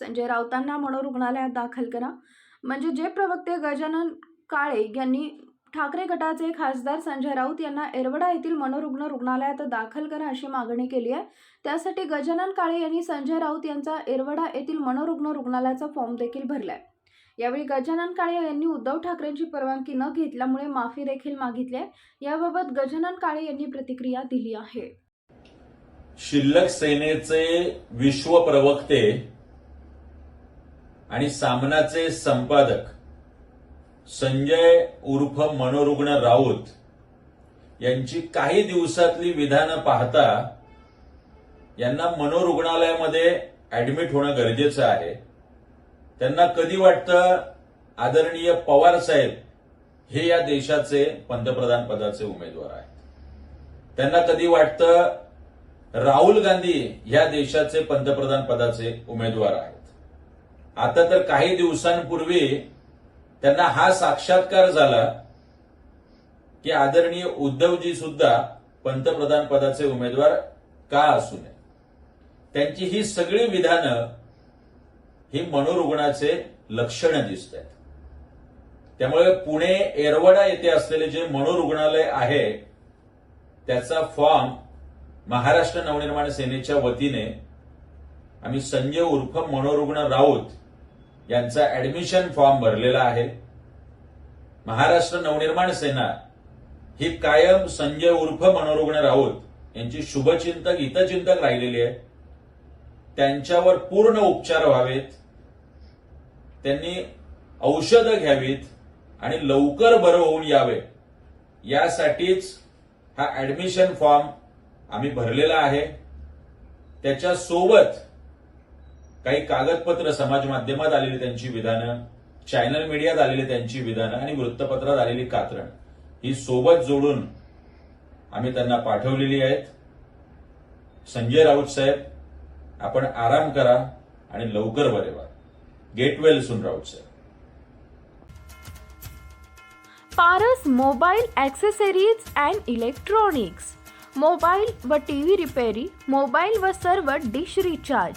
संजय राऊतांना मनोरुग्णालयात दाखल करा. म्हणजे जे प्रवक्ते गजानन काळे यांनी ठाकरे गटाचे खासदार संजय राऊत यांना एरवडा येथील मनोरुग्ण रुग्णालयात दाखल करा अशी मागणी केली आहे. त्यासाठी गजानन काळे यांनी संजय राऊत यांचा एरवडा येथील मनोरुग्ण रुग्णालयाचा फॉर्म देखील भरलाय. यावेळी गजानन काळे यांनी उद्धव ठाकरेंची परवानगी न घेतल्यामुळे माफी देखील मागितली आहे. याबाबत गजानन काळे यांनी प्रतिक्रिया दिली आहे. शिल्लक सेनेचे विश्व प्रवक्ते आणि सामनाचे संपादक संजय उर्फ मनोरुग्ण राऊत यांची काही दिवसातली विधानं पाहता यांना मनोरुग्णालयामध्ये ऍडमिट होणं गरजेचं आहे. त्यांना कधी वाटतं आदरणीय पवार साहेब हे या देशाचे पंतप्रधान पदाचे उमेदवार आहेत? त्यांना कधी वाटतं राहुल गांधी या देशाचे पंतप्रधान पदाचे उमेदवार आहेत? आता तर काही दिवसांपूर्वी त्यांना हा साक्षात्कार झाला की आदरणीय उद्धवजी सुद्धा पंतप्रधान पदाचे उमेदवार का असू नये. त्यांची ही सगळी विधानं ही मनोरुग्णाचे लक्षणं दिसत आहेत. त्यामुळे पुणे एरवडा येथे असलेले जे मनोरुग्णालय आहे त्याचा फॉर्म महाराष्ट्र नवनिर्माण सेनेच्या वतीने आम्ही संजय उर्फ मनोरुग्ण राऊत यांचा ऍडमिशन फॉर्म भरलेला आहे. महाराष्ट्र नवनिर्माण सेना ही कायम संजय उर्फ मनोरुग्ण राऊत यांची शुभचिंतक हितचिंतक राहिलेली आहे. त्यांच्यावर पूर्ण उपचार व्हावेत. त्यांनी औषधं घ्यावीत आणि लवकर बरं होऊन यावे. यासाठीच हा ऍडमिशन फॉर्म आम्ही भरलेला आहे. त्याच्या सोबत काही कागदपत्र समाज माध्यमात आलेली त्यांची विधानं चॅनल मीडियात आलेली त्यांची विधानं आणि वृत्तपत्रात आलेली कात्रण ही सोबत जोडून आम्ही त्यांना पाठवलेली आहेत. संजय राऊत साहेब आपण आराम करा आणि लवकर बरे व्हा. Get well soon Raut Saheb. Paras mobile accessories and electronics. Mobile व टी व्ही रिपेरी मोबाईल व सर्व डिश रिचार्ज.